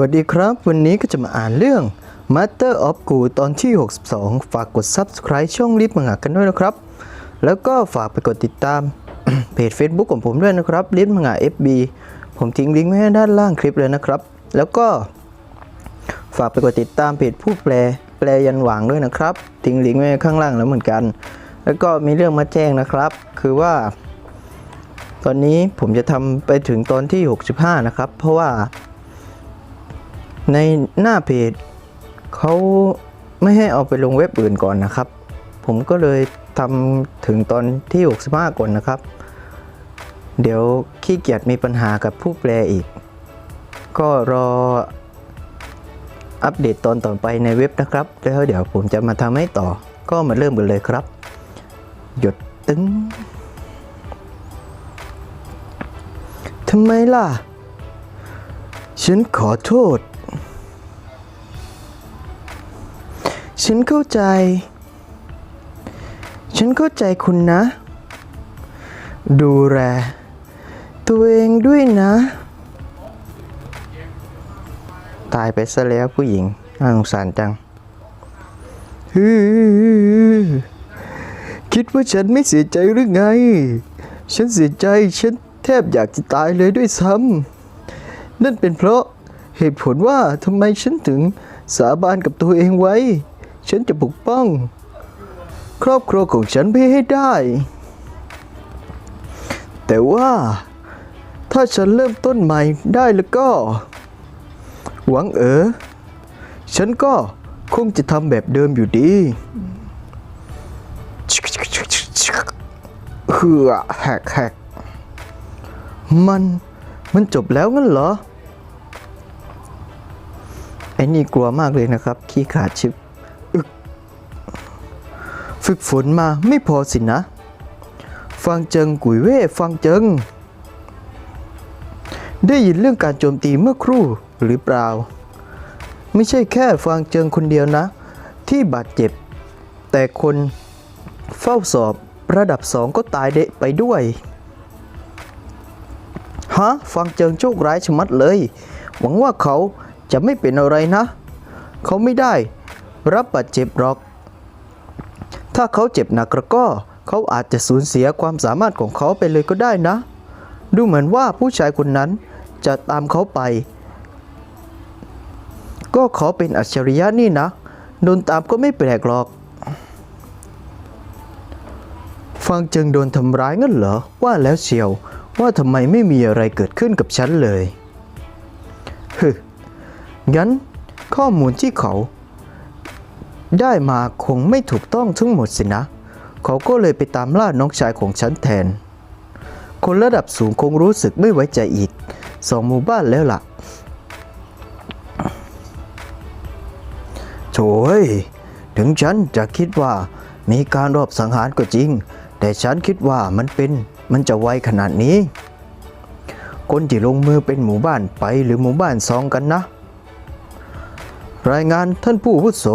วัสดีครับ วันนี้ก็จะมาอ่านเรื่อง Master of Gu ตอนที่ 62 ฝากกด Subscribe ช่องลิฟต์มังงะกันด้วยนะครับ แล้วก็ฝากไปกดติดตามเพจ Facebook ของผมด้วยนะครับลิฟต์มังงะ FB ผมทิ้งลิงก์ไว้ให้ด้านล่างคลิปเลยนะครับ แล้วก็ฝากไปกดติดตามเพจผู้แปล แปลยันหวางด้วยนะครับ ทิ้งลิงก์ไว้ข้างล่างแล้วเหมือนกัน แล้วก็มีเรื่องมาแจ้งนะครับ คือว่า ตอนนี้ผมจะทำไปถึงตอนที่ 65 นะครับ เพราะว่า ในหน้าเพจเขาไม่ให้เอาไปลงเว็บอื่นก่อนนะครับ ผมก็เลยทำถึงตอนที่ 65 ก่อนนะครับ เดี๋ยวขี้เกียจมีปัญหากับผู้แปลอีก ก็รออัปเดตตอนต่อไปในเว็บนะครับ แล้วเดี๋ยวผมจะมาทำให้ต่อ ก็มาเริ่มกันเลยครับ หยดตึ้งทำไมล่ะ ฉันขอโทษ ฉันเข้าใจ ฉันเข้าใจคุณนะ ดูแลตัวเองด้วยนะ ตายไปซะแล้วผู้หญิงน่าสงสารจังฮือคิดว่าฉันไม่เสียใจหรือไง ฉันเสียใจ ฉันแทบอยากจะตายเลยด้วยซ้ำ นั่นเป็นเพราะเหตุผลว่าทำไมฉันถึงสาบานกับตัวเองไว้ ฉันจะปกป้อง ครอบครัวของฉันไปให้ได้ แต่ว่า ถ้าฉันเริ่มต้นใหม่ได้แล้วก็ หวังเออฉันก็คงจะทำแบบเดิมอยู่ดีเฮือแหกแหกมันมันจบแล้วงั้นเหรอ ไอ้นี่กลัวมากเลยนะครับ ขี้ขาดชิบ ฝึกฝนมาไม่พอสินะ ฟังเจิงกุยเว่ฟังเจิง ได้ยินเรื่องการโจมตีเมื่อครู่หรือเปล่า ไม่ใช่แค่ฟังเจิงคนเดียวนะ ที่บาดเจ็บ แต่คนเฝ้าสอบระดับสองก็ตายเดะไปด้วย ฮะ ฟังเจิงโชคร้ายชะมัดเลย หวังว่าเขาจะไม่เป็นอะไรนะ เขาไม่ได้ รับบาดเจ็บหรอก ถ้าเขาเจ็บหนักแล้วก็ เขาอาจจะสูญเสียความสามารถของเขาไปเลยก็ได้นะ ดูเหมือนว่าผู้ชายคนนั้นจะตามเขาไป ก็เขาเป็นอัจฉริยะนี่นะ โดนตามก็ไม่แปลกหรอก ฟังจิงโดนทำร้ายงั้นเหรอ ว่าแล้วเชียว ว่าทำไมไม่มีอะไรเกิดขึ้นกับฉันเลยฮึงั้นข้อมูลที่เขา ได้มาคงไม่ถูกต้องทั้งหมดสินะ เขาก็เลยไปตามล่าน้องชายของฉันแทน คนระดับสูงคงรู้สึกไม่ไว้ใจอีก สองหมู่บ้านแล้วล่ะ โถ่เอ้ยถึงฉันจะคิดว่ามีการรอบสังหารก็จริง แต่ฉันคิดว่ามันเป็นมันจะไวขนาดนี้ คนที่ลงมือเป็นหมู่บ้านไปหรือหมู่บ้านสองกันนะ รายงานท่านผู้วุโส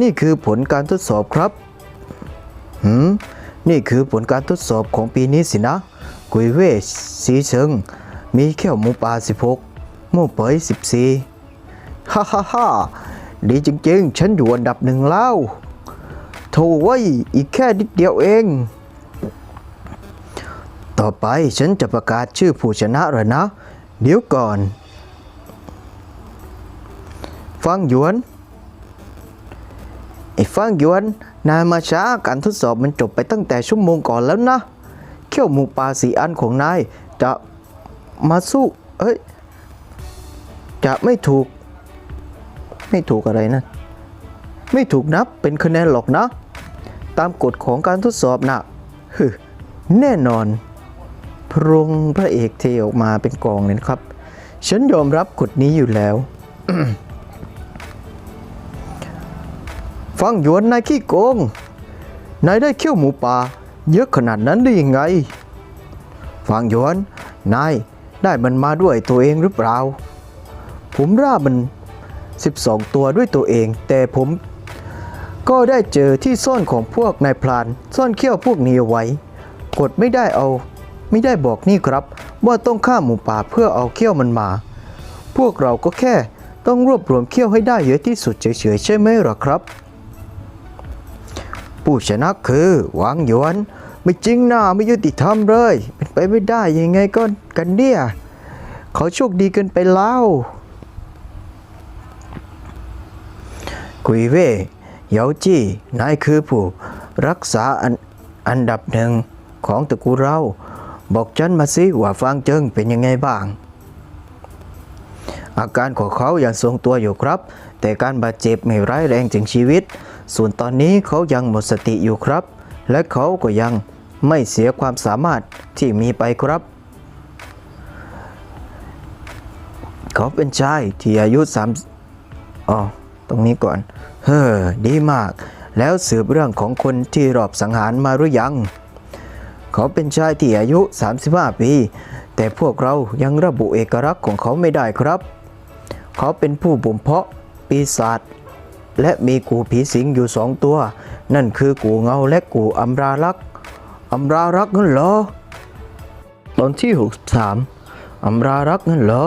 นี่คือผลการทดสอบครับหืมนี่คือผลการทดสอบของปีนี้สินะ กุยเว่สีเชิง มีแค่หมูป่า 16 หมูเป๋ย14 ฮ่าฮ่าฮ่าดีจริงๆ ฉันอยู่อันดับหนึ่งแล้วโถไว้ยอีกแค่นิดเดียวเอง ต่อไปฉันจะประกาศชื่อผู้ชนะแล้วนะ เดี๋ยวก่อน ฟังหยวน ฟังหยวน นายมาช้าการทดสอบมันจบไปตั้งแต่ชั่วโมงก่อนแล้วนะ เขี้ยวหมูป่าสีอันของนายจะมาสู้ เอ้ย จะไม่ถูก ไม่ถูกอะไรนะ ไม่ถูกนับเป็นคะแนนหรอกนะ ตามกฎของการทดสอบนะฮึแน่นอน พระองค์พระเอกเทออกมาเป็นกองเลยครับ ฉันยอมรับกฎนี้อยู่แล้ว ฟังหยวนนายขี้โกง นายได้เขี้ยวหมูป่าเยอะขนาดนั้นได้ยังไง ฟังหยวน นายได้มันมาด้วยตัวเองหรือเปล่า ผมร่ามัน 12 ตัวด้วยตัวเอง แต่ผมก็ได้เจอที่ซ่อนของพวกนายพราน ซ่อนเขี้ยวพวกนี้เอาไว้ กดไม่ได้เอา ไม่ได้บอกนี่ครับ ว่าต้องฆ่าหมูป่าเพื่อเอาเขี้ยวมันมา พวกเราก็แค่ต้องรวบรวมเขี้ยวให้ได้เยอะที่สุดเฉยๆใช่ไหมหรอครับ ผู้ชนะคือหวางหยวน ไม่จริงนะไม่ยุติธรรมเลย เป็นไปไม่ได้ยังไงก็กันเนี่ยเขาโชคดีเกินไปแล้วกุยเว่เยาจี้นายคือผู้รักษาอันอันดับหนึ่งของตระกูลเรา บอกฉันมาสิว่าฟางเจิงเป็นยังไงบ้าง อาการของเขายังทรงตัวอยู่ครับ แต่การบาดเจ็บไม่ร้ายแรงถึงชีวิต ส่วนตอนนี้เขายังหมดสติอยู่ครับ และเขาก็ยังไม่เสียความสามารถที่มีไปครับ เขาเป็นชายที่อายุสามอ๋อตรงนี้ก่อน เฮ้อ ดีมาก แล้วสืบเรื่องของคนที่รอบสังหารมาหรือยัง เขาเป็นชายที่อายุ 35 ปี แต่พวกเรายังระบุเอกลักษณ์ของเขาไม่ได้ครับ เขาเป็นผู้บ่มเพาะปีศาจ และมีกูผีสิงอยู่สองตัว นั่นคือกูเงาและกูอัมรารักษ์อัมรารักษ์งั้นเหรอ ตอนที่ 63อัมรารักษ์งั้นเหรอ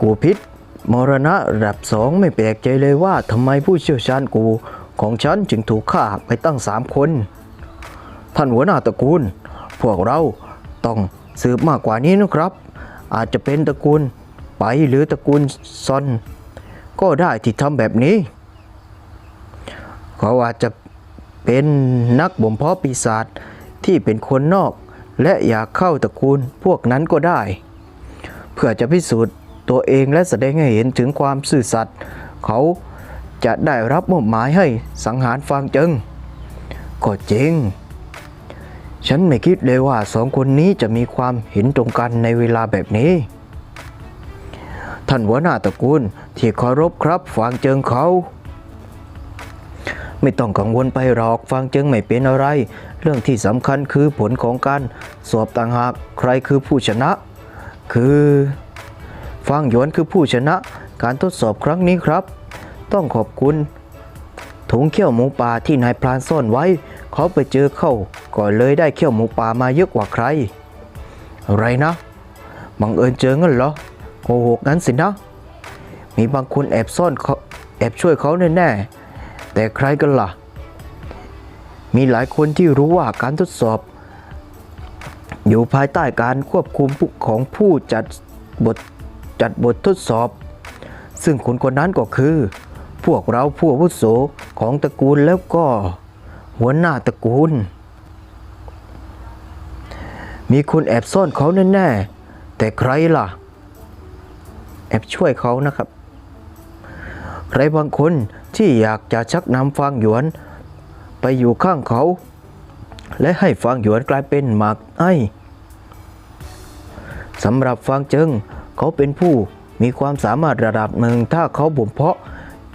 กูพิษมรณะระดับสองไม่แปลกใจเลยว่าทำไมผู้เชี่ยวชาญกูของฉันจึงถูกฆ่าไปตั้งสามคน ท่านหัวหน้าตระกูล พวกเราต้องสืบมากกว่านี้นะครับ อาจจะเป็นตระกูลไปหรือตระกูลซอน ก็ได้ที่ทำแบบนี้ เขาอาจจะเป็นนักบ่มเพาะปีศาจที่เป็นคนนอก และอยากเข้าตระกูลพวกนั้นก็ได้ เพื่อจะพิสูจน์ตัวเองและแสดงให้เห็นถึงความซื่อสัตย์เขาจะได้รับมอบหมายให้สังหารฟางเจิงก็จริง ฉันไม่คิดเลยว่าสองคนนี้จะมีความเห็นตรงกันในเวลาแบบนี้ ท่านหัวหน้าตระกูลที่เคารพครับฟางเจิงเขา ไม่ต้องกังวลไปหรอกฟางเจิงไม่เป็นอะไร เรื่องที่สำคัญคือผลของการสอบต่างหากใครคือผู้ชนะ คือฟางหยวนคือผู้ชนะ การทดสอบครั้งนี้ครับ ต้องขอบคุณถุงเขี้ยวหมูป่าที่นายพรานซ่อนไว้ เขาไปเจอเข้าก็เลยได้เขี้ยวหมูป่ามาเยอะกว่าใคร อะไรนะ บังเอิญเจองั้นเหรอ โกหกงั้นสินะ มีบางคนแอบซ่อนเขาแอบช่วยเขาแน่ๆแต่ใครกันล่ะ มีหลายคนที่รู้ว่าการทดสอบ อยู่ภายใต้การควบคุมของผู้จัดบทจัดบททดสอบ ซึ่งคนคนนั้นก็คือ พวกเราผู้อาวุโสของตระกูลแล้วก็หัวหน้าตระกูล มีคนแอบซ่อนเขาแน่ๆแต่ใครล่ะ แอบช่วยเขานะครับใครบางคนที่อยากจะชักนำฟางหยวน ไปอยู่ข้างเขา และให้ฟางหยวนกลายเป็นหมากไอ้สำหรับฟางเจิงเขาเป็นผู้มีความสามารถระดับหนึ่งถ้าเขาบ่มเพาะ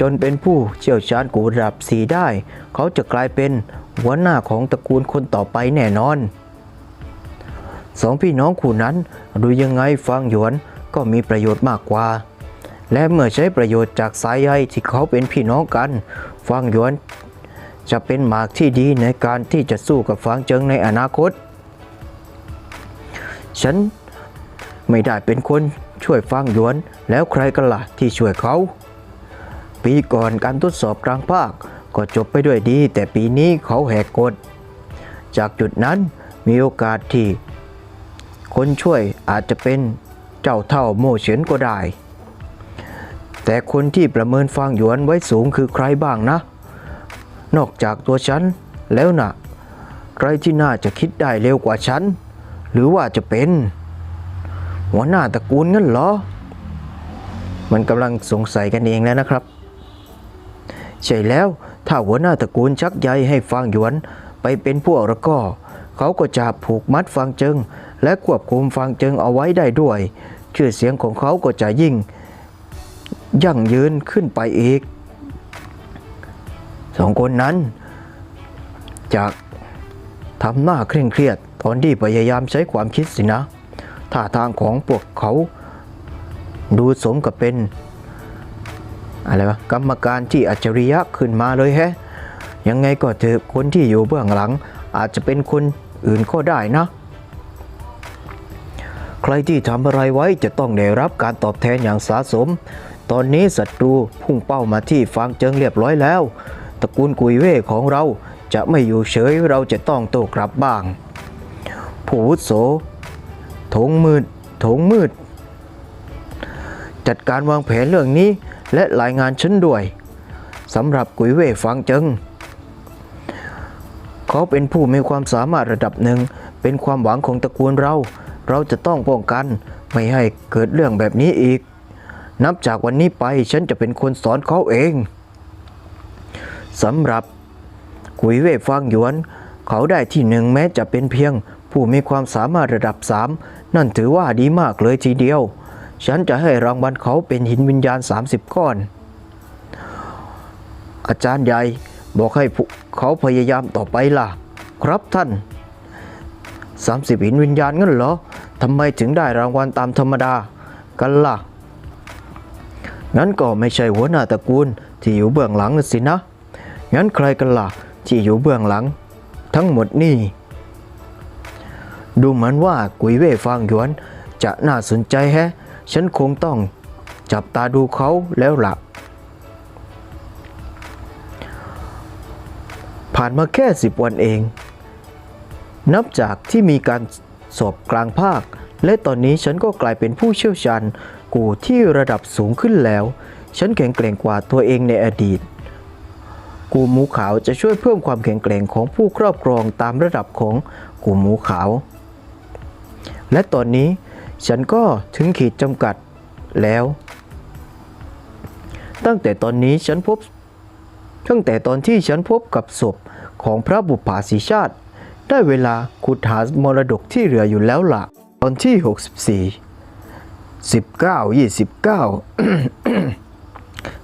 จนเป็นผู้เชี่ยวชาญกูระดับสีได้ เขาจะกลายเป็นหัวหน้าของตระกูลคนต่อไปแน่นอน สองพี่น้องคู่นั้นดูยังไงฟางหยวน ก็มีประโยชน์มากกว่า และเมื่อใช้ประโยชน์จากสายใยที่เขาเป็นพี่น้องกัน ฟางหยวน จะเป็นหมากที่ดีในการที่จะสู้กับฟางเจิงในอนาคต ฉันไม่ได้เป็นคนช่วยฟางหยวน แล้วใครกันล่ะที่ช่วยเขา ปีก่อนการทดสอบกลางภาคก็จบไปด้วยดี แต่ปีนี้เขาแหกกฎ จากจุดนั้นมีโอกาสที่ คนช่วยอาจจะเป็น เจ้าเท่าโมเฉินก็ได้ แต่คนที่ประเมินฟางหยวนไว้สูงคือใครบ้างนะ นอกจากตัวฉันแล้วนะ่ะ ใครที่น่าจะคิดได้เร็วกว่าฉัน หรือว่าจะเป็น หัวหน้าตระกูลงั้นเหรอ มันกำลังสงสัยกันเองแล้วนะครับ ใช่แล้วถ้าหัวหน้าตระกูลชักใยให้ฟางหยวนไปเป็นพวกแล้วก็ เขาก็จะผูกมัดฟางเจิง และควบคุมฟางเจิงเอาไว้ได้ด้วย ชื่อเสียงของเขาก็จะยิ่งยั่งยืนขึ้นไปอีกสองคนนั้น จากทำหน้าเคร่งเครียดตอนที่พยายามใช้ความคิดสินะท่าทางของพวกเขาดูสมกับเป็นอะไรวะกรรมการที่อัจฉริยะขึ้นมาเลยแฮะยังไงก็เถอะคนที่อยู่เบื้องหลัง อาจจะเป็นคนอื่นก็ได้นะ ใครที่ทำอะไรไว้จะต้องได้รับการตอบแทนอย่างสาสม ตอนนี้ศัตรูพุ่งเป้ามาที่ฟางเจิงเรียบร้อยแล้ว ตระกูลกุยเว่ของเราจะไม่อยู่เฉยเราจะต้องโต้กลับบ้าง ผู้วุโสถงมืดถงมืด จัดการวางแผนเรื่องนี้และรายงานฉันด้วยสำหรับกุยเว่ฟางเจิงเขาเป็นผู้มีความสามารถระดับหนึ่ง เป็นความหวังของตระกูลเรา เราจะต้องป้องกันไม่ให้เกิดเรื่องแบบนี้อีก นับจากวันนี้ไปฉันจะเป็นคนสอนเขาเองสำหรับกุยเว่ฟางหยวน เขาได้ที่หนึ่งแม้จะเป็นเพียง ผู้มีความสามารถระดับสามนั่นถือว่าดีมากเลยทีเดียว ฉันจะให้รางวัลเขาเป็นหินวิญญาณ 30 ก้อน อาจารย์ใหญ่บอกให้เขาพยายามต่อไปล่ะ ครับท่าน 30 หินวิญญาณงั้นเหรอทำไมถึงได้รางวัลตามธรรมดา กันล่ะ งั้นก็ไม่ใช่หัวหน้าตระกูลที่อยู่เบื้องหลังสินะ งั้นใครกันล่ะที่อยู่เบื้องหลัง ทั้งหมดนี่ ดูเหมือนว่ากุยเว่ฟางหยวน จะน่าสนใจแฮะ ฉันคงต้องจับตาดูเขาแล้วล่ะ ผ่านมาแค่10วันเอง นับจากที่มีการสอบกลางภาค และตอนนี้ฉันก็กลายเป็นผู้เชี่ยวชาญกูที่ระดับสูงขึ้นแล้ว ฉันแข็งแกร่งกว่าตัวเองในอดีต กูหมูขาวจะช่วยเพิ่มความแข็งแกร่งของผู้ครอบครองตามระดับของกูหมูขาว และตอนนี้ฉันก็ถึงขีดจำกัดแล้ว ตั้งแต่ตอนนี้ฉันพบ ตั้งแต่ตอนที่ฉันพบกับศพของพระบุปผาสีชาติ ได้เวลาขุดหามรดกที่เหลืออยู่แล้วล่ะ ตอนที่ 64 19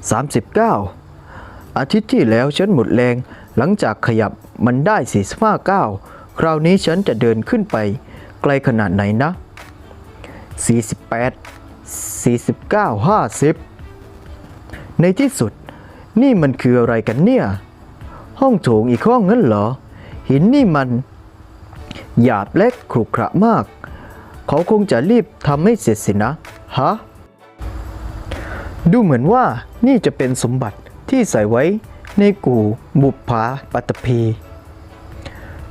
29 39 อาทิตย์ที่แล้วฉันหมดแรงหลังจากขยับมันได้ 45ก้าวคราวนี้ฉันจะเดินขึ้นไปไกลขนาดไหนนะ 48 49 50 ในที่สุดนี่มันคืออะไรกันเนี่ย ห้องโถงอีกห้องงั้นเหรอ หินนี่มัน หยาบเล็กขรุขระมาก เขาคงจะรีบทำให้เสร็จสินะ ฮะ ดูเหมือนว่านี่จะเป็นสมบัติที่ใส่ไว้ในกูบุปผาปัตตภี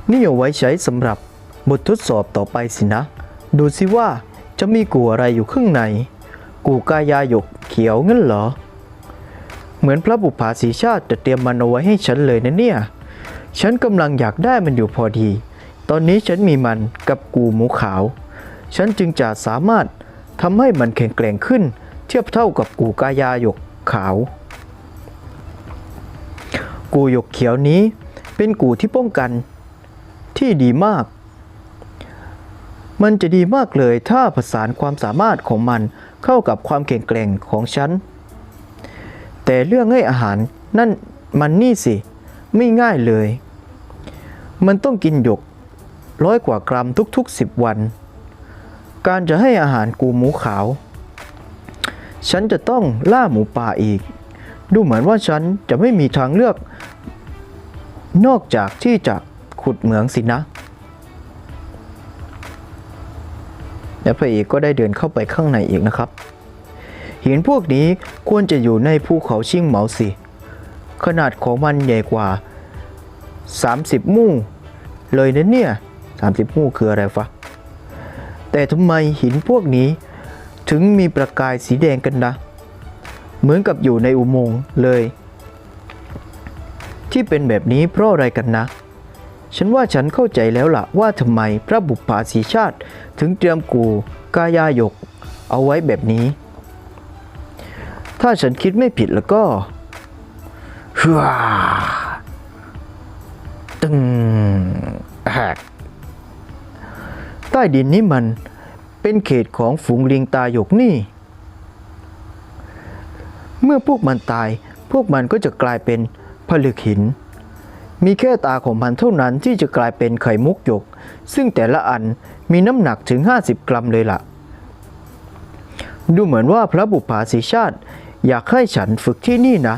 นี่เอาไว้ใช้สำหรับบททดสอบต่อไปสินะ ดูสิว่าจะมีกูอะไรอยู่ข้างใน กูกายาหยกเขียวงั้นเหรอ เหมือนพระบุปผาสีชาติจะเตรียมมันเอาไว้ให้ฉันเลยนะเนี่ย ฉันกำลังอยากได้มันอยู่พอดี ตอนนี้ฉันมีมันกับกูหมูขาว ฉันจึงจะสามารถทำให้มันแข็งแกร่งขึ้น เทียบเท่ากับกูกายาหยกขาว กูหยกเขียวนี้เป็นกูที่ป้องกันที่ดีมาก มันจะดีมากเลยถ้าผสานความสามารถของมันเข้ากับความแข็งแกร่งของฉัน แต่เรื่องให้อาหารนั่นมันนี่สิ ไม่ง่ายเลย มันต้องกินหยกร้อยกว่ากรัมทุกๆ 10 วัน การจะให้อาหารกูหมูขาว ฉันจะต้องล่าหมูป่าอีก ดูเหมือนว่าฉันจะไม่มีทางเลือก นอกจากที่จะขุดเหมืองสินะ และพระเอกก็ได้เดินเข้าไปข้างในอีกนะครับ หินพวกนี้ควรจะอยู่ในภูเขาชิงเหมาสิ ขนาดของมันใหญ่กว่า 30 มู่ เลยนะเนี่ย 30 มู่คืออะไรฟะ แต่ทำไมหินพวกนี้ถึงมีประกายสีแดงกันนะ เหมือนกับอยู่ในอุโมงค์เลย ที่เป็นแบบนี้เพราะอะไรกันนะ ฉันว่าฉันเข้าใจแล้วล่ะว่าทำไมพระบุปผาสีชาติถึงเตรียมกูกายาหยก เอาไว้แบบนี้ ถ้าฉันคิดไม่ผิดแล้วก็ ฮือตึงแหกใต้ดินนี้มันเป็นเขตของฝูงลิงตายกนี่ เมื่อพวกมันตาย พวกมันก็จะกลายเป็นผลึกหิน มีแค่ตาของมันเท่านั้นที่จะกลายเป็นไข่มุกหยก ซึ่งแต่ละอันมีน้ำหนักถึง 50 กรัมเลยล่ะ ดูเหมือนว่าพระบุปผาสีชาติอยากให้ฉันฝึกที่นี่นะ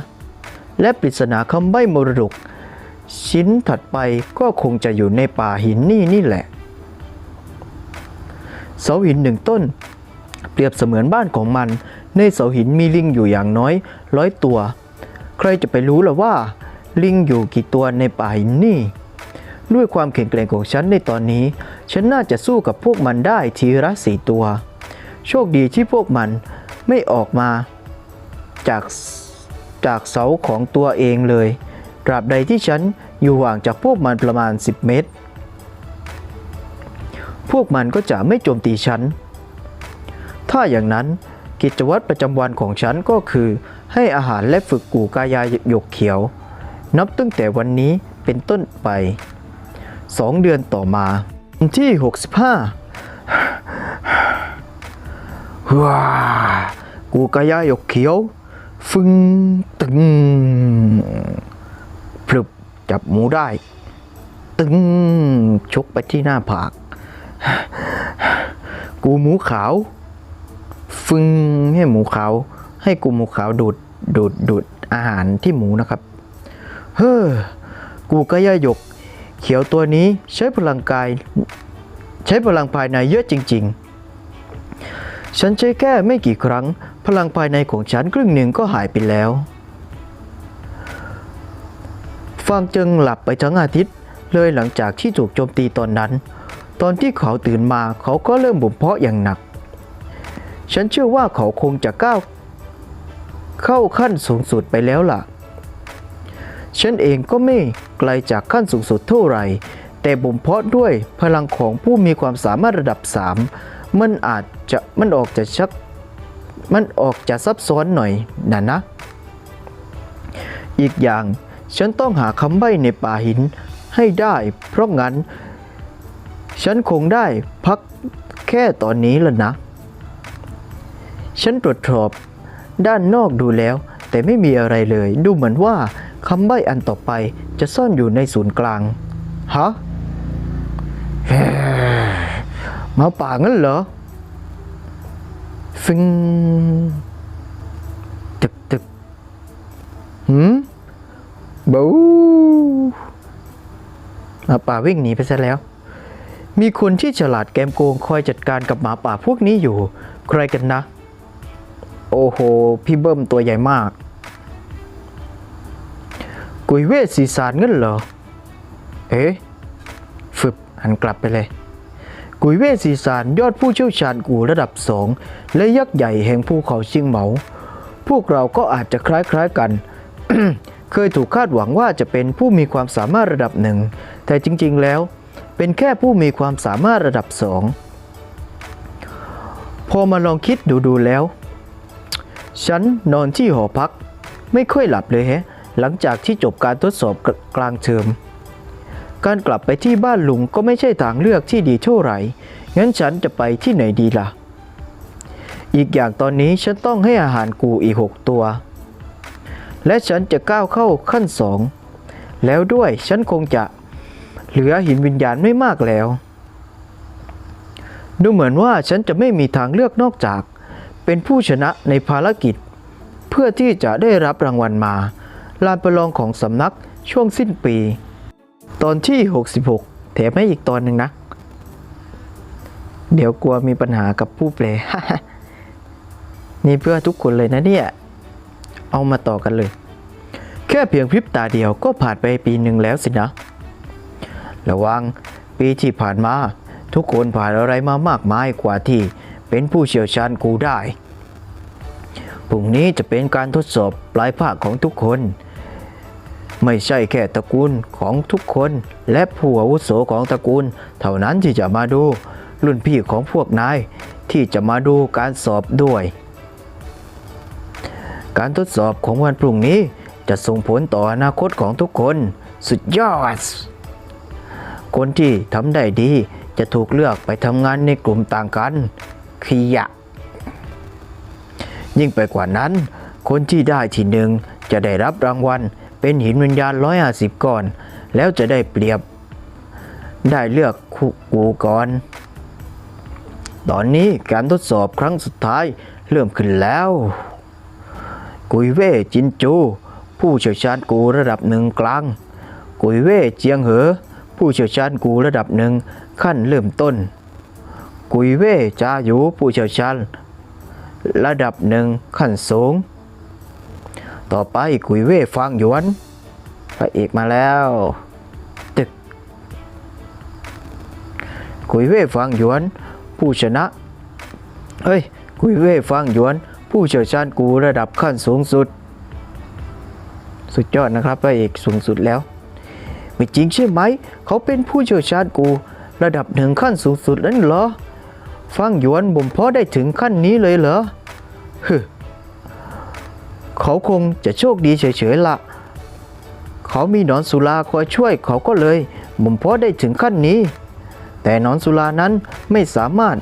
และปริศนาคำใบ้มรดก ชิ้นถัดไปก็คงจะอยู่ในป่าหินนี่นี่แหละ เสาหินหนึ่งต้น เปรียบเสมือนบ้านของมัน ในเสาหินมีลิงอยู่อย่างน้อยร้อยตัว ใครจะไปรู้ล่ะว่า ลิงอยู่กี่ตัวในป่าหินนี่ ด้วยความแข็งแกร่งของฉันในตอนนี้ ฉันน่าจะสู้กับพวกมันได้ทีละสี่ตัว โชคดีที่พวกมันไม่ออกมาจาก จากเสาของตัวเองเลย ตราบใดที่ฉันอยู่ห่างจากพวกมันประมาณ 10 เมตร พวกมันก็จะไม่โจมตีฉัน ถ้าอย่างนั้นกิจวัตรประจำวันของฉันก็คือ ให้อาหารและฝึกกูกายาหยกเขียว นับตั้งแต่วันนี้เป็นต้นไป 2 เดือนต่อมา ที่ 65ว้ากูกายาหยกเขียว ฟึงตึงพลึบจับหมูได้ ตึงชกไปที่หน้าผาก กูหมูขาว ฟึงให้หมูขาว ให้กูหมูขาวดูดดูดดูดอาหารที่หมูนะครับ เฮ้อ กูก็ย่าหยก เขียวตัวนี้ใช้พลังกาย ใช้พลังภายในเยอะจริง ๆ ฉันใช้แค่ไม่กี่ครั้ง พลังภายในของฉันครึ่งหนึ่งก็หายไปแล้ว ฟางจึงหลับไปทั้งอาทิตย์ เลยหลังจากที่ถูกโจมตีตอนนั้น ตอนที่เขาตื่นมาเขาก็เริ่มบ่มเพาะอย่างหนัก ฉันเชื่อว่าเขาคงจะก้าวเข้าขั้นสูงสุดไปแล้วล่ะ ฉันเองก็ไม่ไกลจากขั้นสูงสุดเท่าไหร่ แต่บ่มเพาะด้วยพลังของผู้มีความสามารถระดับ 3 มันอาจจะมันออกจะชัก มันออกจะซับซ้อนหน่อยนะนะ อีกอย่างฉันต้องหาคำใบ้ในป่าหินให้ได้ เพราะงั้น ฉันคงได้พักแค่ตอนนี้ละนะ ฉันตรวจสอบด้านนอกดูแล้ว แต่ไม่มีอะไรเลย ดูเหมือนว่าคำใบ้อันต่อไปจะซ่อนอยู่ในศูนย์กลาง ฮะเฮ้หมาป่างั้นเหรอ ฟิงตึกตึกหืมบูหมาป่าวิ่งหนีไปซะแล้ว มีคนที่ฉลาดแกมโกงคอยจัดการกับหมาป่าพวกนี้อยู่ ใครกันนะ โอ้โห พี่เบิ้มตัวใหญ่มาก กุยเวสีสารงั้นเหรอ เอ๊ะ ฝึบหันกลับไปเลย กุยเวทสีสารยอดผู้เชี่ยวชาญกูระดับสองและยักษ์ใหญ่แห่งภูเขาชิงเหมา พวกเราก็อาจจะคล้ายๆกัน เคยถูกคาดหวังว่าจะเป็นผู้มีความสามารถระดับหนึ่ง แต่จริงๆแล้ว เป็นแค่ผู้มีความสามารถระดับสองพอมาลองคิดดูๆแล้ว ฉันนอนที่หอพัก ไม่ค่อยหลับเลยแฮะ หลังจากที่จบการทดสอบกลางเทอม การกลับไปที่บ้านลุงก็ไม่ใช่ทางเลือกที่ดีเท่าไหร่ งั้นฉันจะไปที่ไหนดีล่ะ อีกอย่างตอนนี้ฉันต้องให้อาหารกูอีกหกตัว และฉันจะก้าวเข้าขั้นสอง แล้วด้วยฉันคงจะเหลือหินวิญญาณไม่มากแล้ว ดูเหมือนว่าฉันจะไม่มีทางเลือกนอกจาก เป็นผู้ชนะในภารกิจ เพื่อที่จะได้รับรางวัลมา ลานประลองของสำนักช่วงสิ้นปี ตอนที่ 66 แถมให้อีกตอนหนึ่งนะ เดี๋ยวกลัวมีปัญหากับผู้แปล นี่เพื่อทุกคนเลยนะเนี่ย เอามาต่อกันเลย แค่เพียงพริบตาเดียวก็ผ่านไปปีหนึ่งแล้วสินะ ระวังปีที่ผ่านมา ทุกคนผ่านอะไรมามากมายกว่าที่เป็นผู้เชี่ยวชาญกูได้พรุ่งนี้จะเป็นการทดสอบปลายภาคของทุกคน ไม่ใช่แค่ตระกูลของทุกคน และผู้อาวุโสของตระกูล เท่านั้นที่จะมาดู รุ่นพี่ของพวกนายที่จะมาดูการสอบด้วย การทดสอบของวันพรุ่งนี้จะส่งผลต่ออนาคตของทุกคน สุดยอด คนที่ทำได้ดีจะถูกเลือกไปทำงานในกลุ่มต่างกันขยะ ยิ่งไปกว่านั้น คนที่ได้ที่หนึ่งจะได้รับรางวัล เป็นหินวิญญาณ150ก้อน แล้วจะได้เปรียบ ได้เลือกกูก่อน ตอนนี้การทดสอบครั้งสุดท้ายเริ่มขึ้นแล้ว กุยเว่จินจู ผู้เชี่ยวชาญกูระดับหนึ่งกลาง กุยเว่เจียงเหอ ผู้เชี่ยวชาญกูระดับหนึ่งขั้นเริ่มต้น กุยเว่จาหยูผู้เชี่ยวชาญระดับหนึ่งขั้นสูง ต่อไปกุยเว่ฟางหยวนพระเอกมาแล้วตึกกุยเว่ฟางหยวน ผู้ชนะเฮ้ยกุยเว่ฟางหยวน ผู้เชี่ยวชาญกูระดับขั้นสูงสุด สุดยอดนะครับพระเอกสูงสุดแล้ว ไม่จริงใช่ไหม เขาเป็นผู้เชี่ยวชาญกูระดับหนึ่งขั้นสูงสุดแล้วเหรอฟังหยวนบ่มเพาะได้ถึงขั้นนี้เลยเหรอฮึ เขาคงจะโชคดีเฉยๆละเขามีหนอนสุราคอยช่วยเขาก็เลยบ่มเพาะได้ถึงขั้นนี้ แต่หนอนสุรานั้นไม่สามารถ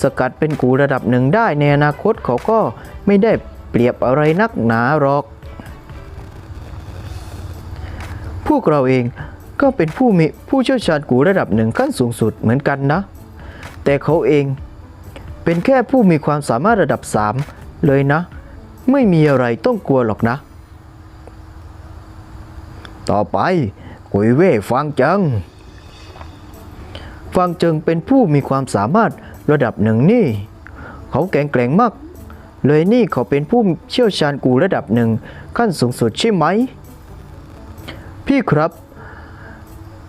สกัดเป็นกูระดับหนึ่งได้ในอนาคตเขาก็ไม่ได้เปรียบอะไรนักหนาหรอก พวกเราเองก็เป็นผู้มีผู้เชี่ยวชาญกูระดับหนึ่งขั้นสูงสุดเหมือนกันนะ แต่เขาเองเป็นแค่ผู้มีความสามารถระดับ 3 เลยนะ ไม่มีอะไรต้องกลัวหรอกนะ ต่อไปกุยเว่ฟางเจิงฟางเจิงเป็นผู้มีความสามารถระดับหนึ่งนี่ เขาแข็งแกร่งมาก เลยนี่เขาเป็นผู้เชี่ยวชาญกูระดับหนึ่งขั้นสูงสุดใช่ไหม พี่ครับ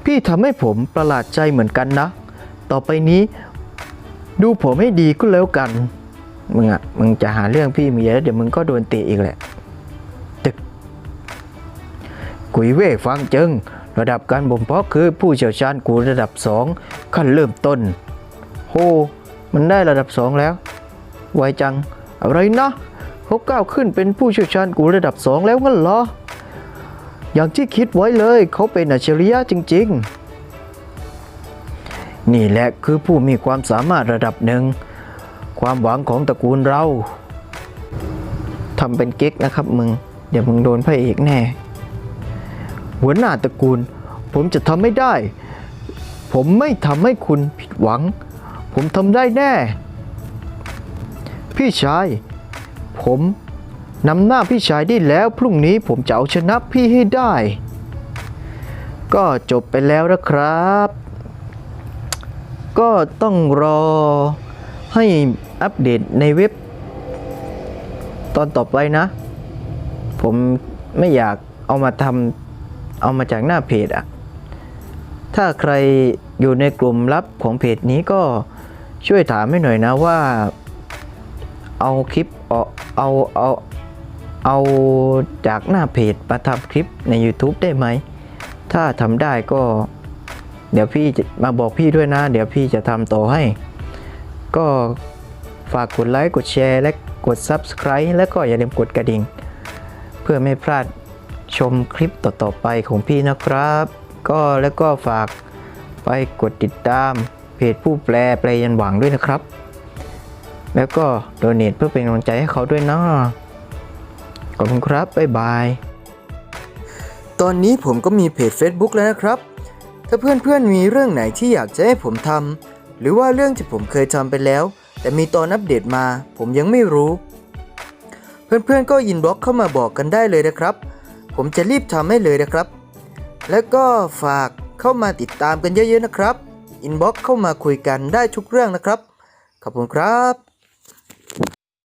พี่ทำให้ผมประหลาดใจเหมือนกันนะ ต่อไปนี้ดูผมให้ดีก็แล้วกัน มึงอะมึงจะหาเรื่องพี่มีเยอะเดี๋ยวมึงก็โดนเตะอีกแหละตึกกุยเว่ฟังเจิง ระดับการบ่มเพาะคือผู้เชี่ยวชาญกูระดับสองขั้นเริ่มต้น โห มันได้ระดับสองแล้ว ไวจัง อะไรนะเขาก้าวขึ้นเป็นผู้เชี่ยวชาญกูระดับสองแล้วงั้นเหรอ อย่างที่คิดไว้เลยเขาเป็นอัจฉริยะจริง ๆ นี่แหละคือผู้มีความสามารถระดับหนึ่ง ความหวังของตระกูลเราทำเป็นเก๊กนะครับมึง เดี๋ยวมึงโดนพระเอกแน่ หัวหน้าตระกูล ผมจะทำไม่ได้ ผมไม่ทำให้คุณผิดหวัง ผมทำได้แน่ พี่ชาย ผมนำหน้าพี่ชายได้แล้ว พรุ่งนี้ผมจะเอาชนะพี่ให้ได้ ก็จบไปแล้วนะครับ ก็ต้องรอ ให้อัปเดตในเว็บ ตอนต่อไปนะ ผมไม่อยากเอามาทำเอามาจากหน้าเพจอะถ้าใครอยู่ในกลุ่มลับของเพจนี้ก็ช่วยถามให้หน่อยนะว่า เอาคลิปเอาเอาเอาเอาจากหน้าเพจมาทำคลิปใน YouTube ได้ไหม ถ้าทำได้ก็ เดี๋ยวพี่มาบอกพี่ด้วยนะ เดี๋ยวพี่จะทำต่อให้ ก็ฝากกดไลค์กดแชร์และกด Subscribe และก็อย่าลืมกดกระดิ่ง เพื่อไม่พลาดชมคลิปต่อๆไปของพี่นะครับ ก็แล้วก็ฝากไปกดติดตามเพจผู้แปลแปลยันหวังด้วยนะครับ แล้วก็โดเนทเพื่อเป็นกำลังใจให้เขาด้วยนะขอบคุณครับ บ๊ายบาย ตอนนี้ผมก็มีเพจ Facebook แล้วนะครับ ถ้าเพื่อนๆมีเรื่องไหนที่อยากจะให้ผมทำ หรือว่าเรื่องที่ผมเคยทำไปแล้ว แต่มีตอนอัปเดตมา ผมยังไม่รู้ เพื่อนๆก็ยินบล็อกเข้ามาบอกกันได้เลยนะครับ ผมจะรีบทำให้เลยนะครับ แล้วก็ฝากเข้ามาติดตามกันเยอะๆนะครับอินบ็อกเข้ามาคุยกันได้ทุกเรื่องนะครับ ขอบคุณครับ